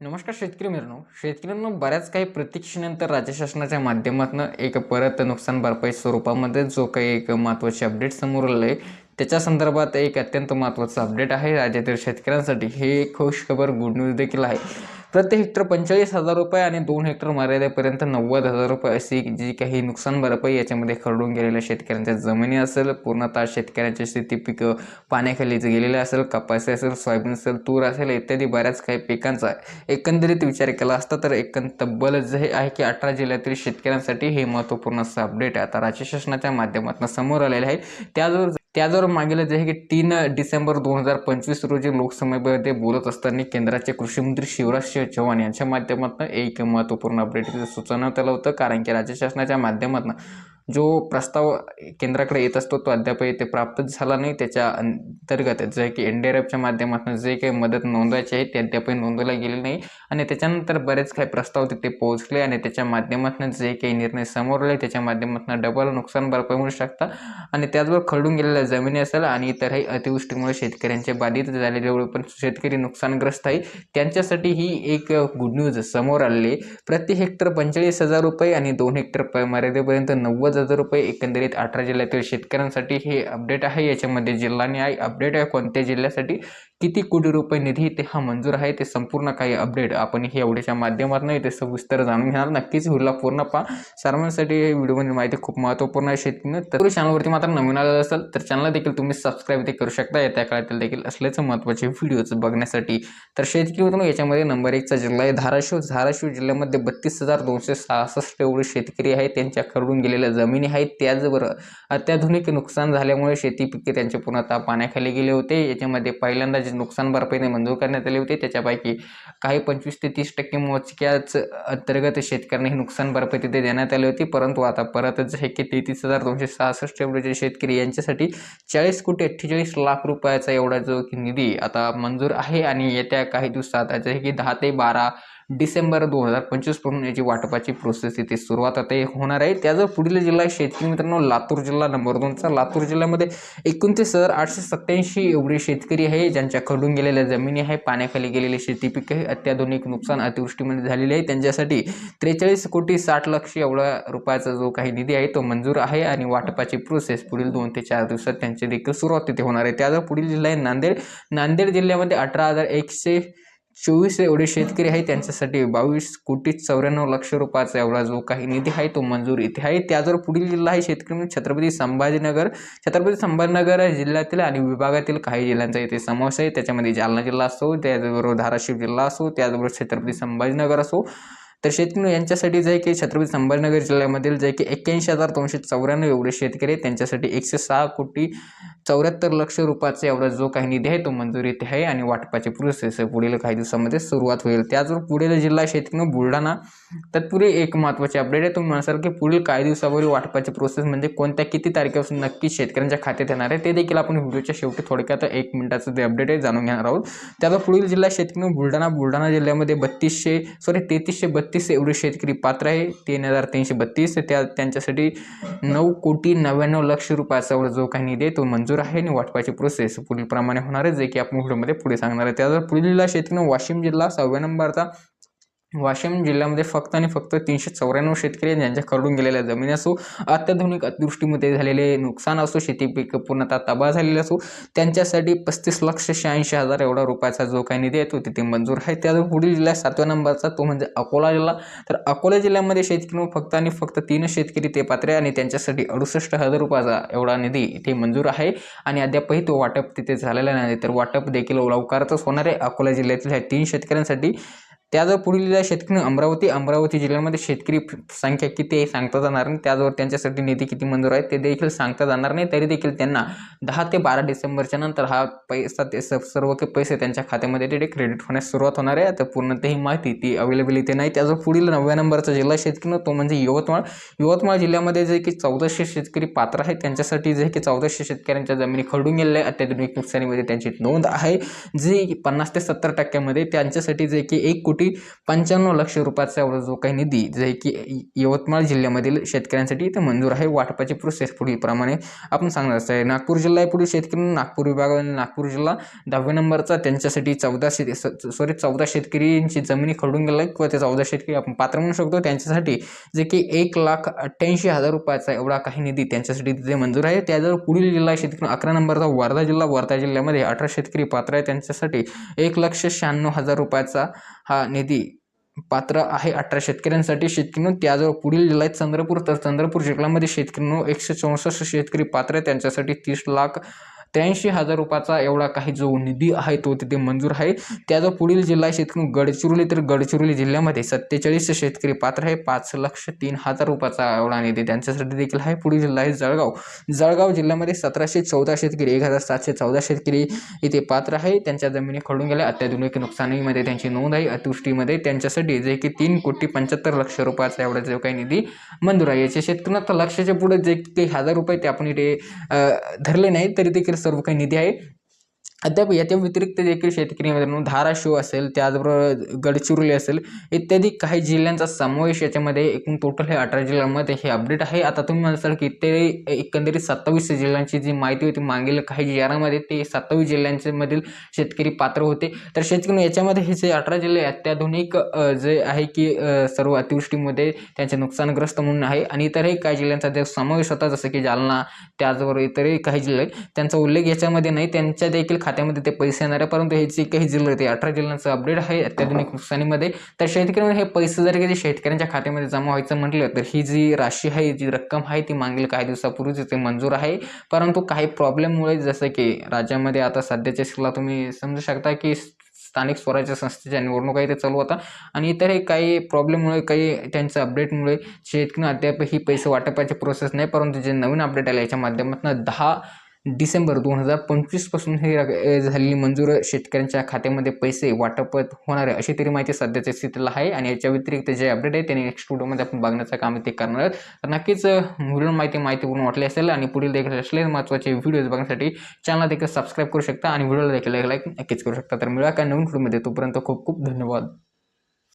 नमस्कार शेतकरी मित्रांनो. शेतकऱ्यांना बऱ्याच काही प्रतीक्षेनंतर राज्य शासनाच्या माध्यमातून एक परत नुकसान भरपाई स्वरूपामध्ये जो काही एक महत्त्वाचे अपडेट समोर आलं आहे त्याच्या संदर्भात एक अत्यंत महत्त्वाचं अपडेट आहे. राज्यातील शेतकऱ्यांसाठी हे एक खुश खबर गुड न्यूज देखील आहे. प्रति हेक्टर पंचेचाळीस हजार रुपये आणि दोन हेक्टर मर्यादेपर्यंत नव्वद हजार रुपये अशी जी काही नुकसान भरपाई याच्यामध्ये खरडून गेलेल्या शेतकऱ्यांच्या जमिनी असेल पूर्णतः शेतकऱ्यांची शेती पिकं पाण्याखालीच गेलेले असेल कपासी असेल सोयाबीन असेल तूर असेल इत्यादी बऱ्याच काही पिकांचा एकंदरीत विचार केला असता तर एकंद तब्बल जे आहे की अठरा जिल्ह्यातील शेतकऱ्यांसाठी हे महत्त्वपूर्ण असं अपडेट आहे. आता राज्य शासनाच्या माध्यमातून समोर आलेलं आहे. त्याजवळ त्याजवळ मागील जे आहे की तीन डिसेंबर दोन हजार पंचवीस रोजी लोकसभेमध्ये बोलत असताना केंद्राचे कृषीमंत्री शिवराज सिंह चौहान यांच्या माध्यमातून एक महत्त्वपूर्ण अपडेट तिथे सुचवण्यात आलं होतं. कारण की राज्य शासनाच्या माध्यमातून जो प्रस्ताव केंद्राकडे येत असतो तो अद्यापही ते प्राप्त झाला नाही. त्याच्या अंतर्गत जे की एन डी आर एफच्या माध्यमातून जे काही मदत नोंदवायची आहे ते अद्यापही नोंदवल्या गेले नाही. आणि त्याच्यानंतर बरेच काही प्रस्ताव तिथे पोहोचले आणि त्याच्या माध्यमातून जे काही निर्णय समोर आले त्याच्या माध्यमातून डबल नुकसान भरपाई मिळू शकता. आणि त्याचबरोबर खरडून गेलेल्या जमिनी असेल आणि इतरही अतिवृष्टीमुळे शेतकऱ्यांचे बाधित झालेले पण शेतकरी नुकसानग्रस्त आहे. त्यांच्यासाठी ही एक गुड न्यूज समोर आलेली प्रति हेक्टर पंचेचाळीस हजार रुपये आणि दोन हेक्टर प मर्यादेपर्यंत नव्वद हजार रुपये एकंदरीत अठरा जिल्ह्यातील शेतकऱ्यांसाठी हे अपडेट आहे. याच्यामध्ये जिल्हा न्याय अपडेट आहे. कोणत्या जिल्ह्यासाठी? किती कोटी रुपये निधी ते हा मंजूर आहे ते संपूर्ण काही अपडेट आपण हे एवढ्याच्या माध्यमातून ते सविस्तर जाणून घेणार. नक्कीच व्हिडिओला पूर्ण पहा. सर्वांसाठी व्हिडिओमध्ये माहिती खूप महत्त्वपूर्ण आहे शेतीनं. तर चॅनलवरती मात्र नवीन आलेलं असेल तर चॅनल देखील तुम्ही सबस्क्राईब ते करू शकता. येत्या काळातील देखील असल्याचं महत्त्वाचे व्हिडिओज बघण्यासाठी. तर शेतकरी मित्रांनो याच्यामध्ये नंबर एकचा जिल्हा आहे धाराशिव. धाराशिव जिल्ह्यामध्ये बत्तीस हजार दोनशे सहासष्ट एवढे शेतकरी आहेत. त्यांच्या खरडून गेलेल्या जमिनी आहेत. त्याचबरोबर अत्याधुनिक नुकसान झाल्यामुळे शेती पिके त्यांचे पूर्णतः पाण्याखाली गेले होते. याच्यामध्ये पहिल्यांदा त्याची नुकसान भरपाईने मंजूर करण्यात आली होती. त्याच्यापैकी काही पंचवीस ते तीस टक्के मोजक्याच अंतर्गत शेतकऱ्यांना ही नुकसान भरपाई तिथे देण्यात आली होती. परंतु आता परत जे की तेहतीस हजार दोनशे सहासष्ट एवढे शेतकरी यांच्यासाठी चाळीस कोटी अठ्ठेचाळीस लाख रुपयाचा एवढा जो की निधी आता मंजूर आहे. आणि येत्या काही दिवसात जे की दहा ते बारा डिसेंबर दोन हजार पंचवीसपासून याची वाटपाची प्रोसेस इथे सुरुवात आता होणार आहे. त्याचं पुढील जिल्हा आहे शेतकरी मित्रांनो लातूर जिल्हा नंबर दोनचा लातूर जिल्ह्यामध्ये एकोणतीस हजार आठशे सत्त्याऐंशी एवढे शेतकरी आहे ज्यांच्या खडून गेलेल्या जमिनी आहे पाण्याखाली गेलेले शेती पिके आहे अत्याधुनिक नुकसान अतिवृष्टीमध्ये झालेले आहे. त्यांच्यासाठी त्रेचाळीस कोटी साठ लक्ष एवढा रुपयाचा जो काही निधी आहे तो मंजूर आहे आणि वाटपाची प्रोसेस पुढील दोन ते चार दिवसात त्यांची देखील सुरुवात तिथे होणार आहे. त्याचा पुढील जिल्हा आहे नांदेड. नांदेड जिल्ह्यामध्ये अठरा हजार एकशे चोवीस एवढे शेतकरी आहेत त्यांच्यासाठी बावीस कोटी चौऱ्याण्णव लक्ष रुपयाचा एवढा जो काही निधी आहे तो मंजूर इथे आहे. त्याचबरोबर पुढील जिल्हा आहे शेतकरी म्हणजे छत्रपती संभाजीनगर. छत्रपती संभाजीनगर जिल्ह्यातील आणि विभागातील काही जिल्ह्यांचा इथे समावेश आहे. त्याच्यामध्ये जालना जिल्हा असो त्याचबरोबर धाराशिव जिल्हा असो त्याचबरोबर छत्रपती संभाजीनगर असो. तर शेतकरी यांच्यासाठी जे आहे की छत्रपती संभाजीनगर जिल्ह्यामधील जे आहे की एक्क्याऐंशी हजार दोनशे चौऱ्याण्णव एवढे शेतकरी आहेत त्यांच्यासाठी एकशे सहा कोटी चौऱ्याहत्तर लक्ष रुपयाचा एवढा जो काही निधी आहे तो मंजूर येथे आहे आणि वाटपाची प्रोसेस पुढील काही दिवसामध्ये सुरुवात होईल. त्याचबरोबर पुढील जिल्हा शेतकरी बुलढाणा तत्पूर्वी एक महत्त्वाची अपडेट आहे. तुम्ही म्हणाल की पुढील काही दिवसावरील वाटपाची प्रोसेस म्हणजे कोणत्या किती तारखेपासून नक्की शेतकऱ्यांच्या खात्यात येणार आहे ते देखील आपण व्हिडिओच्या शेवटी थोडक्यात एक मिनिटाचं जे अपडेट आहे जाणून घेणार आहोत. त्याचा पुढील जिल्हा शेतकरी बुलढाणा बुलढाणा जिल्ह्यामध्ये बत्तीसशे सॉरी तेहतीसशे बत्तीस एवढे शेतकरी पात्र आहे. तीन हजार तीनशे बत्तीस. त्या त्यांच्यासाठी नऊ कोटी नव्याण्णव लक्ष रुपयाचा जो काही निधी आहे तो मंजूर आहे आणि वाटपाची प्रोसेस पुढील प्रमाणे होणार आहे जे की आपण व्हिडिओमध्ये पुढे सांगणार आहे. त्यावर पुढील जिल्हा शेतकरी वाशिम जिल्हा सहाव्या नंबरचा वाशिम जिल्ह्यामध्ये फक्त आणि फक्त तीनशे चौऱ्याण्णव शेतकरी आहेत ज्यांच्या खरडून गेलेल्या जमिनी असो अत्याधुनिक अतिवृष्टीमध्ये झालेले नुकसान असो शेती पीक पूर्णतः तबाह झालेले असो त्यांच्यासाठी पस्तीस लक्ष शहाऐंशी हजार एवढा रुपयाचा जो काही निधी आहे तो तिथे मंजूर आहे. त्यावर पुढील जिल्हा सातव्या नंबरचा तो म्हणजे अकोला जिल्हा. तर अकोला जिल्ह्यामध्ये शेतकरी फक्त आणि फक्त तीन शेतकरी ते पात्र आहे आणि त्यांच्यासाठी अडुसष्ट हजार रुपयाचा एवढा निधी इथे मंजूर आहे. आणि अद्यापही तो वाटप तिथे झालेला नाही. तर वाटप देखील लवकरच होणार आहे. अकोला जिल्ह्यातील ह्या तीन शेतकऱ्यांसाठी त्याजवळ पुढील जिल्हा शेतकरी अमरावती अमरावती जिल्ह्यामध्ये शेतकरी संख्या किती आहे सांगता जाणार नाही. त्याजवळ त्यांच्यासाठी निधी किती मंजूर आहे ते देखील सांगता जाणार नाही. तरी देखील त्यांना दहा ते बारा डिसेंबरच्या नंतर हा पैसा ते स सर्व काही पैसे त्यांच्या खात्यामध्ये ते क्रेडिट होण्यास सुरुवात होणार आहे. तर पूर्णतः ही माहिती ती अवेलेबल इथे नाही. त्याजवळ पुढील नवव्या नंबरचा जिल्हा शेतकरी तो म्हणजे यवतमाळ. यवतमाळ जिल्ह्यामध्ये जे की चौदाशे शेतकरी पात्र आहेत. त्यांच्यासाठी जे की चौदाशे शेतकऱ्यांच्या जमिनी खरडून गेलेल्या आहे अत्याधुनिक नुकसानीमध्ये त्यांची नोंद आहे. जी पन्नास ते सत्तर टक्क्यामध्ये त्यांच्यासाठी जे की एक कोटी कोटी पंच्याण्णव लक्ष रुपयाचा एवढा जो काही निधी जे की यवतमाळ जिल्ह्यामधील शेतकऱ्यांसाठी इथे मंजूर आहे. वाटपाची प्रोसेस पुढीलप्रमाणे आपण सांगणार आहे नागपूर जिल्हा आहे पुढील शेतकरी नागपूर विभाग आणि नागपूर जिल्हा दहाव्या नंबरचा. त्यांच्यासाठी चौदा शेत सॉरी चौदा शेतकरींची जमिनी खडून गेला किंवा ते चौदा शेतकरी आपण पात्र म्हणू शकतो. त्यांच्यासाठी जे की एक लाख अठ्ठ्याऐंशी हजार रुपयाचा एवढा काही निधी त्यांच्यासाठी तिथे मंजूर आहे. त्याजवळ पुढील जिल्हा शेतकरी अकरा नंबरचा वर्धा जिल्हा. वर्धा जिल्ह्यामध्ये अठरा शेतकरी पात्र आहे त्यांच्यासाठी एक लक्ष शहाण्णव हजार रुपयाचा हा निधी पात्र आहे अठरा शेतकऱ्यांसाठी. शेतकऱ्यांनो त्याजवळ पुढील जिल्हा आहेत चंद्रपूर तर चंद्रपूर जिल्ह्यामध्ये शेतकरी एकशे चौसष्ट शेतकरी पात्र आहे त्यांच्यासाठी तीस लाख त्र्याऐंशी हजार रुपयाचा एवढा काही जो निधी आहे तो तिथे मंजूर आहे. त्याचा पुढील जिल्हा शेतकरी गडचिरोली तर गडचिरोली जिल्ह्यामध्ये सत्तेचाळीस शेतकरी पात्र आहे. पाच लक्ष तीन हजार रुपयाचा एवढा निधी त्यांच्यासाठी देखील आहे. पुढील जिल्हा आहे जळगाव. जळगाव जिल्ह्यामध्ये सतराशे चौदा शेतकरी एक हजार सातशे चौदा शेतकरी इथे पात्र आहे. त्यांच्या जमिनी खडून गेल्या. अत्याधुनिक नुकसानीमध्ये त्यांची नोंद आहे. अतिवृष्टीमध्ये त्यांच्यासाठी जे की तीन कोटी पंच्याहत्तर लक्ष रुपयाचा एवढा जो काही निधी मंजूर आहे. याचे शेतकऱ्यांना तर लक्षाच्या पुढे जे काही हजार रुपये ते आपण इथे धरले नाही तरी देखील सर्व काही निधी आहे. अद्याप याच्या व्यतिरिक्त देखील शेतकरी मित्रांनो धाराशिव असेल त्याचबरोबर गडचिरोली असेल इत्यादी काही जिल्ह्यांचा समावेश याच्यामध्ये एकूण टोटल हे अठरा जिल्ह्यांमध्ये हे अपडेट आहे. आता तुम्ही म्हणाल की ते एकंदरीत सत्तावीस जिल्ह्यांची जी माहिती होती मागील काही जिल्ह्यामध्ये ते सत्तावीस जिल्ह्यांच्यामधील शेतकरी पात्र होते. तर शेतकरी याच्यामध्ये हे जे अठरा जिल्हे अत्याधुनिक जे आहे की सर्व अतिवृष्टीमध्ये त्यांचे नुकसानग्रस्त म्हणून आहे. आणि इतरही काही जिल्ह्यांचा जो समावेश होता जसं की जालना त्याचबरोबर इतरही काही जिल्हे त्यांचा उल्लेख याच्यामध्ये नाही. त्यांच्या देखील खात्यामध्ये ते पैसे येणार आहे परंतु हे जे काही जिल्हे ते अठरा जिल्ह्यांचं अपडेट आहे अत्याधुनिक नुकसानीमध्ये. तर शेतकऱ्यांना हे पैसे जर कधी शेतकऱ्यांच्या खात्यामध्ये जमा व्हायचं म्हटलं तर ही जी राशी आहे जी रक्कम आहे ती मागील काही दिवसापूर्वीच ते मंजूर आहे. परंतु काही प्रॉब्लेममुळे जसं की राज्यामध्ये आता सध्याच्या स्थितीला तुम्ही समजू शकता की स्थानिक स्वराज्य संस्थेच्या निवडणुका इथे चालू होता. आणि इतरही काही प्रॉब्लेममुळे काही त्यांच्या अपडेटमुळे शेतकरी अद्याप ही पैसे वाटपाची प्रोसेस नाही परंतु जे नवीन अपडेट आले याच्या माध्यमातून दहा डिसेंबर दोन हजार पंचवीसपासून हे झालेली मंजूर शेतकऱ्यांच्या खात्यामध्ये पैसे वाटपत होणार आहे अशी तरी माहिती सध्याच्या स्थितीला आहे आणि याच्या व्यतिरिक्त जे अपडेट आहे त्याने नेक्स्ट व्हिडिओमध्ये आपण बघण्याचं काम ते करणार आहोत. तर नक्कीच व्हिडिओ माहिती माहितीपूर्ण वाटली असेल आणि पुढील देखील असले महत्त्वाचे व्हिडिओज बघण्यासाठी चॅनलला देखील सबस्क्राईब करू शकता आणि व्हिडिओला देखील लाईक नक्कीच करू शकता. तर मिळा काय नवीन व्हिडिओमध्ये तोपर्यंत खूप खूप धन्यवाद.